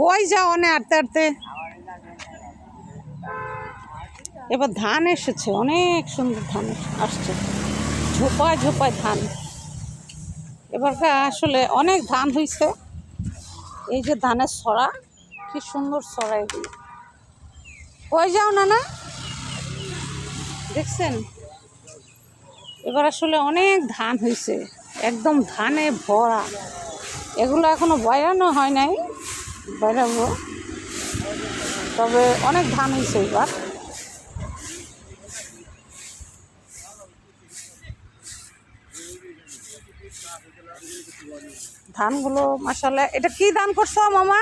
কই যাও অনে আটতে আটতে এবার ধান এসেছে, অনেক সুন্দর ধান আসছে। ঝোপায় ঝোপায় ধান। এবার আসলে অনেক ধান হয়েছে এই যে ধানের সরা, কি সুন্দর ছড়া এগুলো। কই যাও না না দেখছেন? এবার আসলে অনেক ধান হয়েছে একদম ধানে ভরা। এগুলো এখনও বয়ানো হয় নাই। বেরাবো তবে অনেক ধান হয়েছে এবার। ধানগুলো মাসাল্লাহ এটা কি ধান করছ মামা?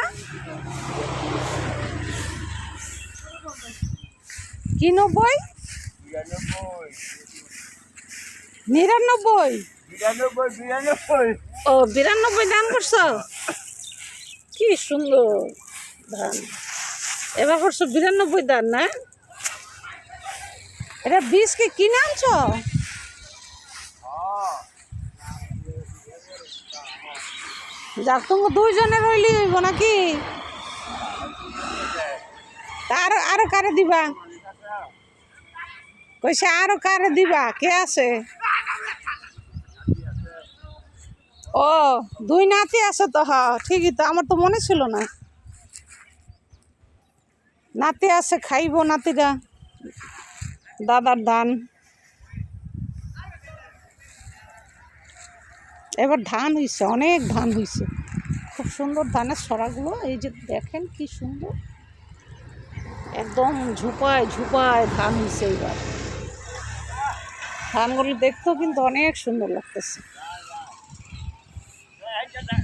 কি নব্বই নিরানব্বই। ও বিরানব্বই ধান করছ? কি সুন্দর ধান। এবার করছ বিরানব্বই ধান, না? এটা বীজ কি আনছো? যাক তুমি দুইজনে রইলি হইব নাকি? আরও আরও কারে দিবা? কইছে আরও কারে দিবা? কে আছে? ও, দুই নাতি আছে তো, হ, ঠিকই তো, আমার তো মনে ছিল না। নাতি আছে, খাইব নাতিরা। দাদার ধান এবার ধান হয়েছে অনেক ধান হয়েছে খুব সুন্দর ধানের সরাগুলো এই যে দেখেন কি সুন্দর। একদম ঝুপায় ঝুপায় ধান হয়েছে এবার। ধানগুলো দেখতেও কিন্তু অনেক সুন্দর লাগতেছে। Gracias.